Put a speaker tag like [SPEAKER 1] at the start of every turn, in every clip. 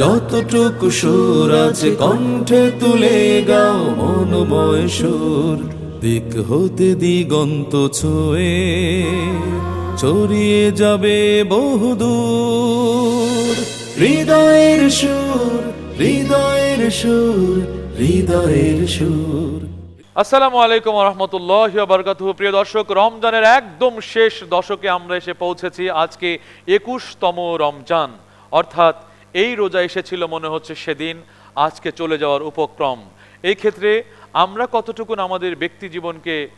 [SPEAKER 1] যতটুকু সুর আছে কণ্ঠে তুলে গাও মনোময় সুর। দিক হতে দিগন্ত ছুঁয়ে ছড়িয়ে যাবে বহুদূর। হৃদয়ের সুর হৃদয়ের সুর হৃদয়ের সুর।
[SPEAKER 2] আসসালামু আলাইকুম রহমতুল্লাহ বরকাত প্রিয় দর্শক, রমজানের একদম শেষ দশকে আমরা এসে পৌঁছেছি আজকে একুশতম রমজান। অর্থাৎ এই রোজা এসেছিল মনে হচ্ছে সেদিন, আজকে চলে যাওয়ার উপক্রম। এই ক্ষেত্রে আমরা কতটুকুন আমাদের ব্যক্তি জীবনকে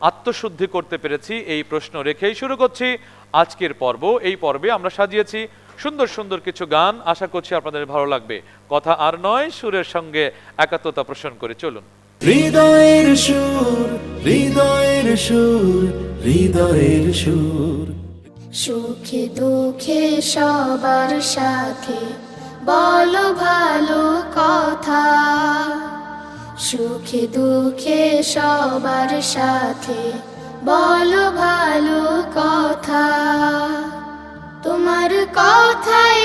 [SPEAKER 2] আত্মশুদ্ধি করতে পেরেছি এই প্রশ্ন রেখেই শুরু করছি আজকের পর্ব। এই পর্বে আমরা সাজিয়েছি সুন্দর সুন্দর কিছু গান। আশা করছি আপনাদের ভালো লাগবে। কথা আর নয়, সুরের সঙ্গে একাত্মতা পোষণ করে চলুন।
[SPEAKER 1] হৃদয়ের সুর হৃদয়ের সুর হৃদয়ের সুর।
[SPEAKER 3] সুখে দুঃখে সবার সাথে বলো ভালো কথা। সুখে দুঃখে সবার সাথে বলো ভালো কথা। তোমার কথায়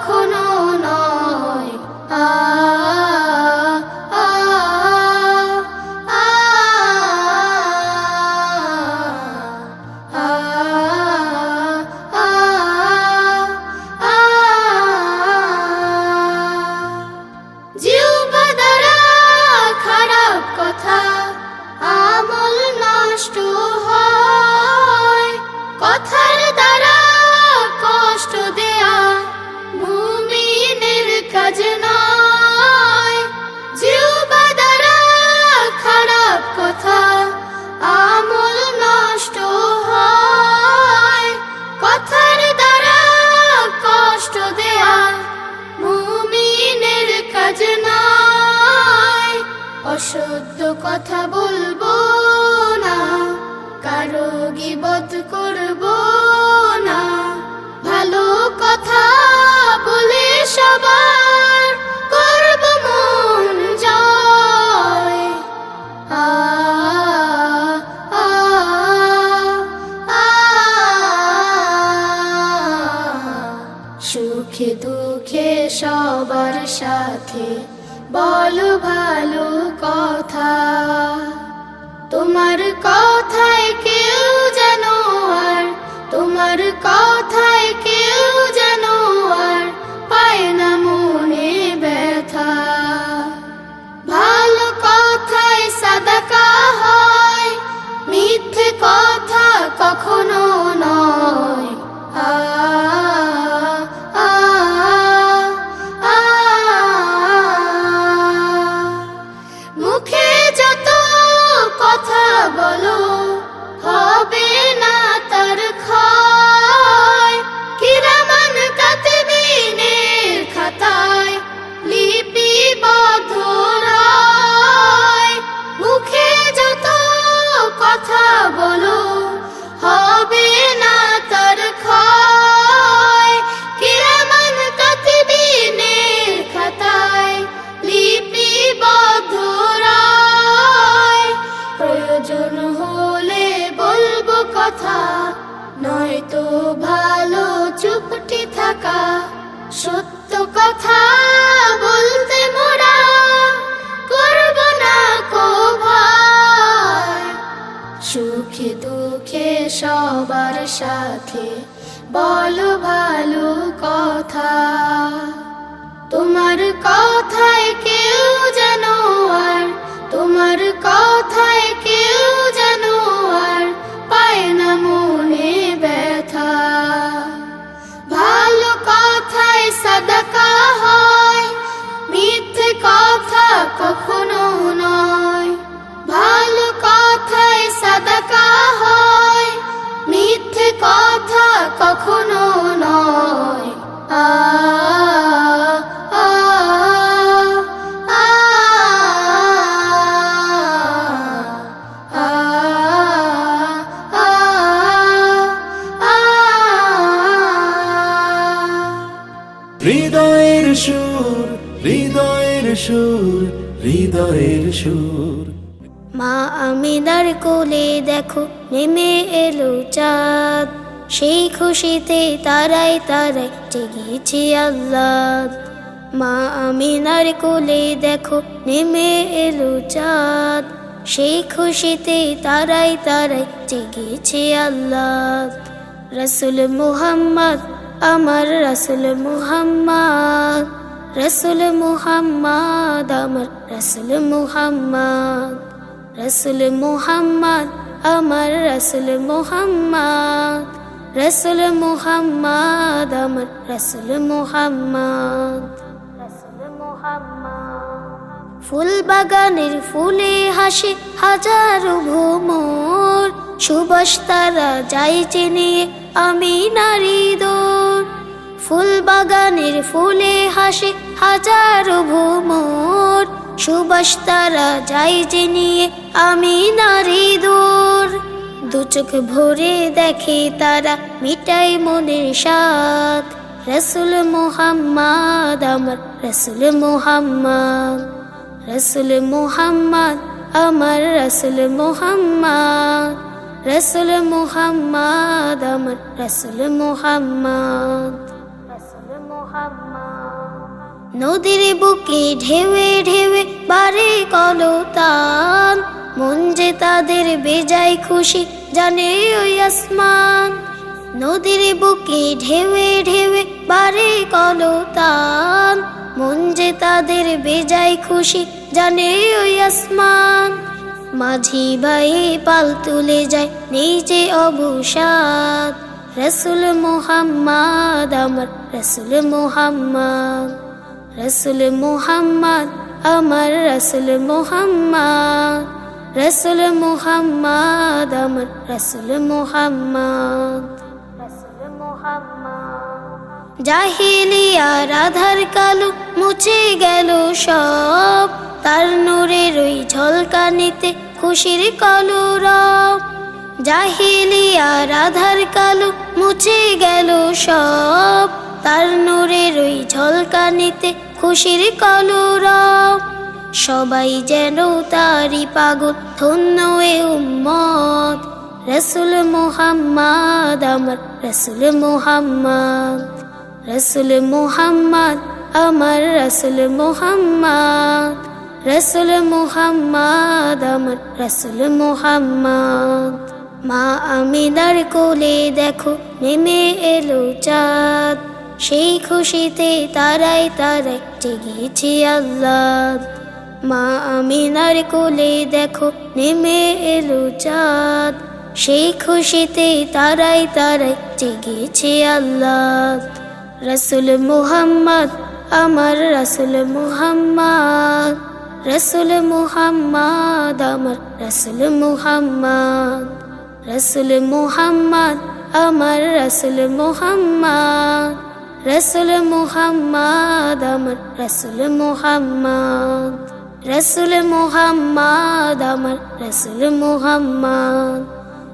[SPEAKER 3] কখনো কথা বলব না, কারও গিবত করব না। ভালো কথা বলে সবার করব মন জয়। আ সুখে দুঃখে সবার সাথে বলো ভালো কথা। তোমার কথায় দেখো,
[SPEAKER 4] নেমে এলো চাঁদ। সেই খুশিতে তারাই তারাই জেগেছে আল্লাহ মা আমিনার কোলে দেখো, নেমে এলো চাঁদ। সেই খুশিতে তারাই তারাই জেগেছে আল্লাহ রসুল মুহাম্মদ, আমার রসুল মুহাম্মদ। রসুল মুহাম্মদ, আমার রসুল মুহাম্মদ। রসুল মুহাম্মদ আমার রসুল মুহাম্মদ রসুল মুহাম্মদ, আমার রসুল মুহাম্মদ ফুল বাগানের ফুলে হাসে হাজারো ভ্রমর সুবাস তারা যাই চিনিয়ে আমি নারী দোর। ফুল বাগানের ফুলে হাসে হাজারো ভ্রমর সুবাস তারা যাই চিনিয়ে আমি নারী দোর। দু চোখ ভরে দেখে তারা মিটাই মনের সাথ রসুল মোহাম্মদ আমার রসুল মোহাম্মদ। রসুল মোহাম্মদ আমার রসুল মোহাম্মদ। রসুল মোহাম্মদ আমার রসুল মোহাম্মদ। নদীর বুকে ঢেউে ঢেউে বারে কলতান। মন যে তাদের বেজায় খুশি জানে ওই আসমান। নদীর বুকে ঢেউে ঢেউে বারে কলতান। মন যে তাদের বেজায় খুশি জানে ওই আসমান। মাঝি বাই পাল তুলে যায় নিজে অবসাদ। রসুল মোহাম্মদ, আমার রসুল মোহাম্মদ। রসুল মোহাম্মদ, আমার রসুল মোহাম্মদ। রসুল মোহাম্মদ, আমার রসুল মোহাম্মদ। জাহিলিয়া রাধার কালো মুছে গেল সব। তার নূরের ওই ঝলকানিতে খুশির কলরব। জাহিলিয়া রাধার কালো মুছে গেল সব। তার নূরের ওই ঝলকানিতে খুশির কলরব। সবাই যেন তারি পাগল, ধন্য এ উম্মত। রসুল মোহাম্মদ আমার রসুল মোহাম্মদ। রসুল মোহাম্মদ আমার রসুল মোহাম্মদ। রসুল মোহাম্মদ আমার রসুল মোহাম্মদ। মা আমিনার কোলে দেখো, নেমে এলো চাঁদ। সেই খুশিতে তারাই তারাই জেগেছে আল্লাহ। মা আমিনার কোলে দেখো, নেমে এলো চাঁদ। সেই খুশিতে তারাই তারাই জেগেছে আল্লাহ। রসুল মুহাম্মদ, আমার রসুল মুহাম্মদ। রসুল মুহাম্মদ, আমার রসুল মুহাম্মদ। রসুল মুহাম্মদ, আমার রসুল মুহাম্মদ। রসুল মুহাম্মদ আমার রসুল মুহাম্মদ। রসুল মুহাম্মদ আমার রসুল মুহাম্মদ।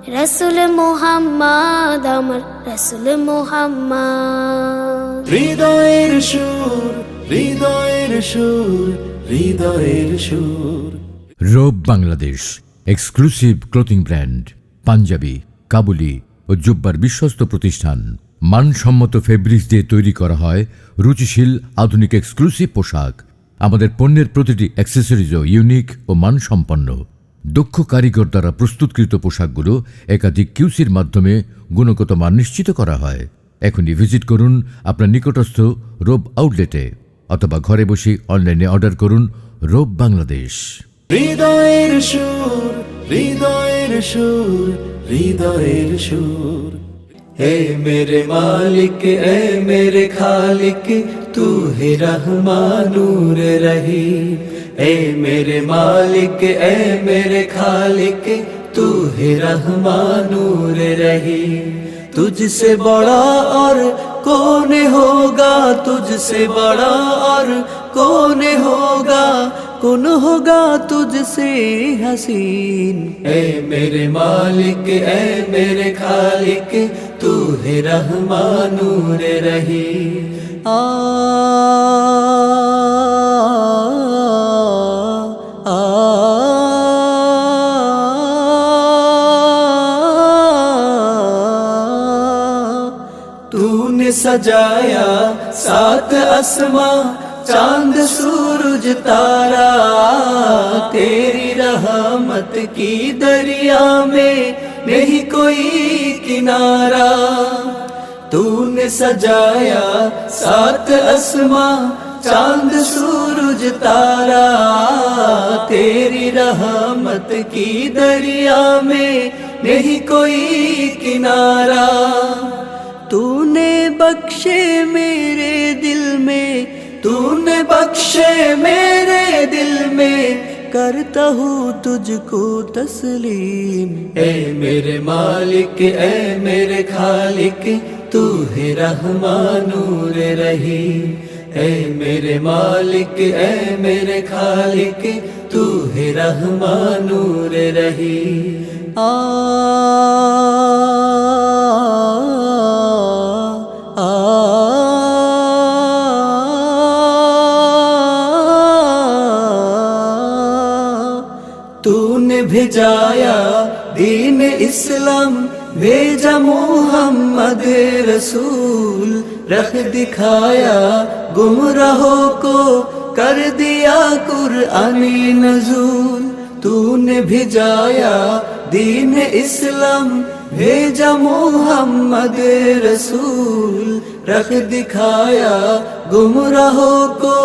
[SPEAKER 4] রসুল মুহাম্মদ আমার রসুল মুহাম্মদ।
[SPEAKER 1] হৃদয়ের সুর হৃদয়ের সুর হৃদয়ের সুর।
[SPEAKER 5] রোব Bangladesh exclusive clothing brand panjabi কাবুলি ও জুব্বার বিশ্বস্ত প্রতিষ্ঠান। মানসম্মত ফেব্রিক্স দিয়ে তৈরি করা হয় রুচিশীল, আধুনিক এক্সক্লুসিভ পোশাক। আমাদের পণ্যের প্রতিটি অ্যাক্সেসরিজও ইউনিক ও মানসম্পন্ন। দক্ষ কারিগর দ্বারা প্রস্তুতকৃত পোশাকগুলো একাধিক কিউসির মাধ্যমে গুণগত মান নিশ্চিত করা হয়। এখনই ভিজিট করুন আপনার নিকটস্থ রোব আউটলেটে অথবা ঘরে বসে অনলাইনে অর্ডার করুন রোব বাংলাদেশ
[SPEAKER 1] হৃদয়ের সুর হৃদয়ের সুর হৃদয়ের সুর।
[SPEAKER 6] اے میرے مالک، اے میرے خالق، تو ہی رحمان نور رہی۔ اے میرے مالک، اے میرے خالق، تو ہی رحمان نور رہی۔ تجھ سے بڑا اور کون ہوگا؟ تجھ سے بڑا اور کون ہوگا؟ کن ہوگا تجھ سے حسین اے میرے مالک اے میرے خالق تو ہے رحمان نور رہی آ سجایا سات اسما چاند سو تجھ تارا، تیری رحمت کی دریا میں نہیں کوئی کنارا تو نے سجایا سات اسماں چاند، سورج، تارا۔ تیری رحمت کی دریا میں نہیں کوئی کنارا تو نے بخشے میرے دل میں تو نے بخشے میرے دل میں، کرتا ہوں تجھ کو تسلیم۔ اے میرے مالک، اے میرے خالق تو ہے رحمان نور رحیم۔ اے میرے مالک، اے میرے خالق تو ہے رحمان نور رحیم۔ آ भेजाया दीन इस्लाम भेजा मोहम्मद रसूल रख दिखाया गुमराहों को कर दिया कुरआनी नजूल तूने भेजाया दीन इस्लाम भेजा मोहम्मद रसूल रख दिखाया गुमराहों को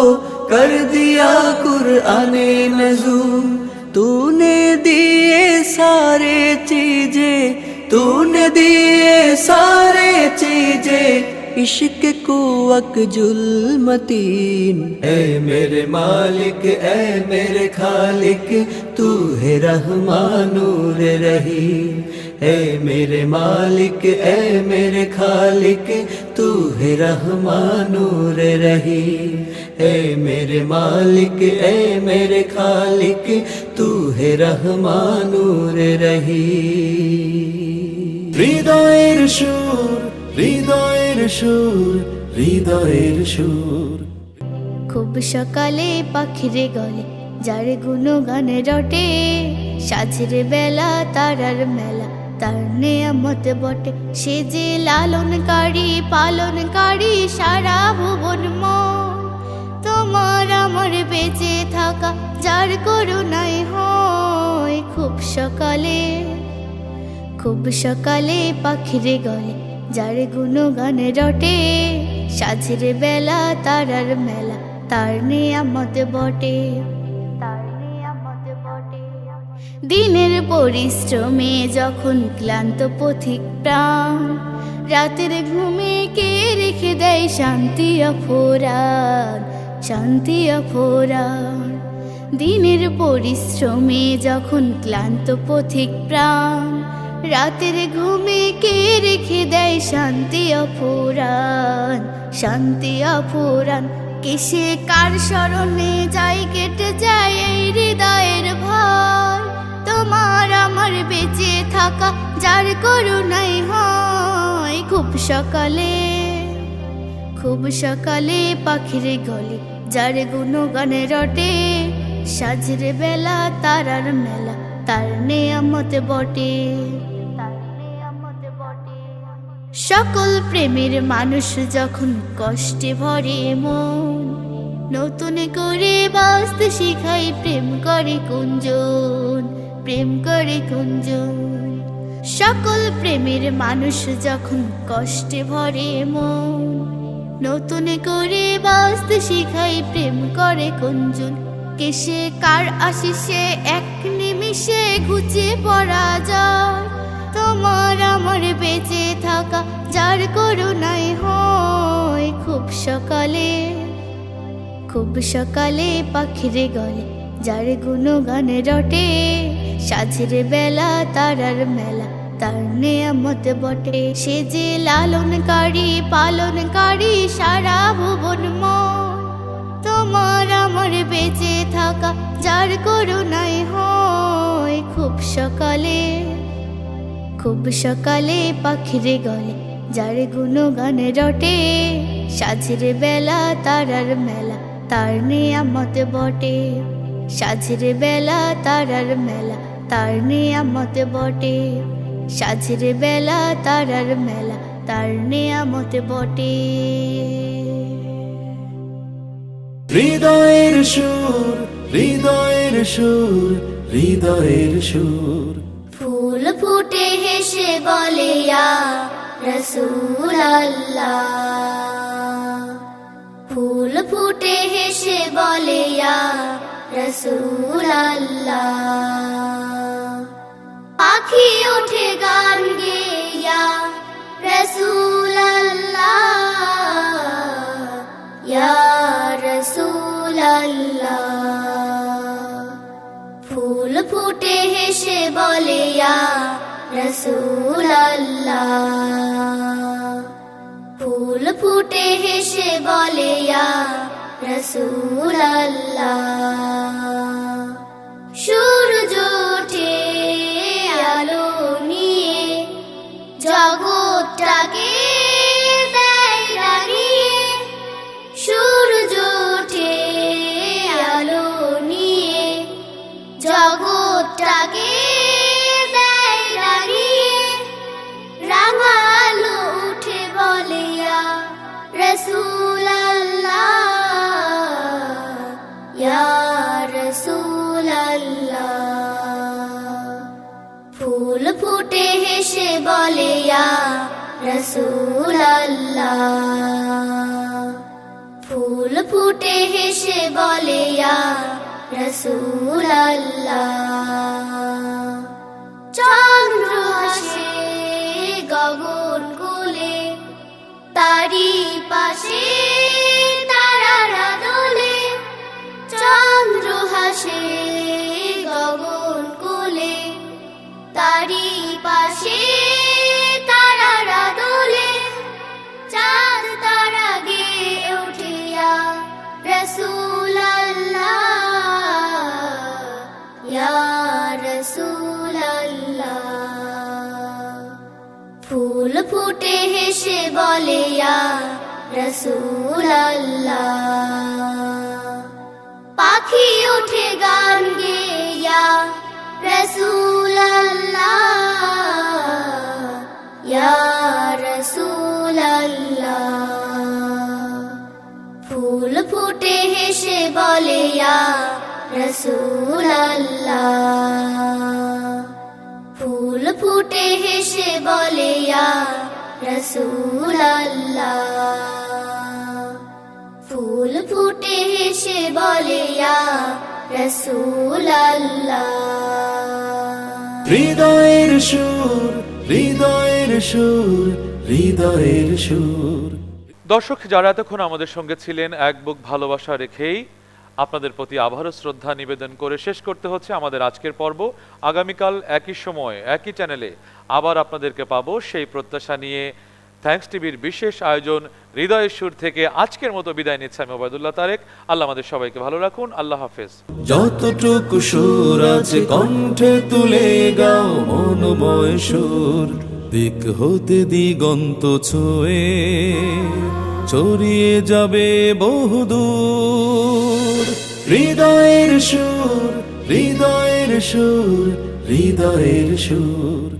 [SPEAKER 6] कर दिया कुरआने नजूल تو نے دیے سارے چیزیں تو نے دیے سارے چیزیں عشق کو اکجل متین اے میرے مالک اے میرے خالق تو ہے رحمان نور رحیم اے میرے مالک اے میرے خالق تو ہے رحمان نور رحیم اے میرے مالک اے میرے خالق তু হে রহমানুর রহি
[SPEAKER 1] হৃদয়ের সুর হৃদয়ের সুর হৃদয়ের সুর।
[SPEAKER 7] খুব সকালে পাখিরে গলে যার গুণগান রটে। সাঝের বেলা তারার মেলা তার নেয়ামত বটে। সে যে লালনকারী পালনকারী সারা ভুবন মন। তোমার আমার বেঁচে থাকা, যার করুণায় হয় খুব সকালে। খুব সকালে পাখিরে গলে, যার গুণগান রটে। সাজরে বেলা, তারার মেলা, তার নিয়ামত বটে। দিনের পরিশ্রমে যখন ক্লান্ত পথিক প্রাণ, রাতের ঘুমে কে রেখে দেয় শান্তি অফোরান শান্তি অফোরান দিনের পরিশ্রমে যখন ক্লান্ত পথিক প্রাণ, রাতের ঘুমে কে রেখে দেয় শান্তি অফুরান শান্তি অফুরান কিসে কার স্মরণে যাই কেটে যায় এই হৃদয়ের ভয়? তোমার আমার বেঁচে থাকা, যার করুণাই হয়, খুব সকালে খুব সকালে পাখির গলে, যার গুণগানে রটে। সাজরে বেলা তারার মেলা, তার নেয়ামত বটে। সকল প্রেমের মানুষ যখন কষ্টে ভরে মন, নতুন করে বাঁচতে শিখাই প্রেম করে কুঞ্জন প্রেম করে কুঞ্জন সকল প্রেমের মানুষ যখন কষ্টে ভরে মন নতুন করে বাঁচতে শিখাই, প্রেম করে কুঞ্জন কেসে কার আশিসে এক নিমিষে ঘুচে পড়া যায়। তোমার আমার বেঁচে থাকা, যার করুণাই হয় খুব সকালে। খুব সকালে পাখিরে গলে, যার গুণগান রটে। সাজরে বেলা তারার মেলা তার নেয়ামত বটে। সে যে লালনকারী, পালনকারী, সারা ভুবন তোমার আমার বেঁচে থাকা, যার করুণাই হয়। খুব সকালে খুব সকালে পাখিরে গলে, যার গুণগান রটে। সাজরে বেলা তারার মেলা, তার নিয়ামত বটে। সাজরে বেলা তারার মেলা, তার নিয়ামত বটে। সাজরে বেলা তারার মেলা
[SPEAKER 8] তার নেয়ামত বটে।
[SPEAKER 1] হৃদয়ের সুর হৃদয়ের সুর হৃদয়ের সুর।
[SPEAKER 8] ফুল ফুটে হেসে বলে রসুল আল্লাহ ফুল ফুটে হেসে বলে রসুল আল্লাহ পাখি ওঠে গান গেয়া রসুল ইয়া রসুল ফুল ফুটে হেসে বলে, ইয়া রসুল ফুল ফুটে হেসে বলে, ইয়া রসুল ফুটে হেসে বলে রসুল ফুল ফুটে হেসে বলে রসুল চন্দ্র হাসে গগন কুলে তারি পাশে তারারা দোলে চন্দ্র হাসে গগন কুলে তারি ফুটে হেসে বলে রসুল পাখি ওঠে গান গেয়া রসুল রসুল ফুল ফুটে হেসে বলে রসুল ফুল ফুটে হেসে বলে ফুল ফুটে হেসে বলে ইয়া রসুল
[SPEAKER 1] হৃদয়ের সুর হৃদয়ের সুর হৃদয়ের সুর।
[SPEAKER 2] দর্শক যারা এতক্ষণ আমাদের সঙ্গে ছিলেন এক বুক ভালোবাসা রেখেই আপনাদের প্রতি আবারও শ্রদ্ধা নিবেদন করে শেষ করতে হচ্ছে আমাদের আজকের পর্ব। আগামীকাল একই সময়, একই চ্যানেলে আবার আপনাদেরকে পাবো সেই প্রত্যাশা নিয়ে। থ্যাঙ্কস টিভির বিশেষ আয়োজন হৃদয়ের সুর থেকে আজকের মতো বিদায় নিচ্ছে আমি ওবায়দুল্লাহ তারেক। আল্লাহ আমাদের সবাইকে ভালো রাখুন, আল্লাহ হাফেজ।
[SPEAKER 1] যতটুকু সুর আছে কণ্ঠে তুলে গাও মনোময় সুর। দিক হতে দিগন্ত ছুঁয়ে, ছড়িয়ে যাবে বহুদূর। হৃদয়ের সুর হৃদয়ের সুর হৃদয়ের সুর।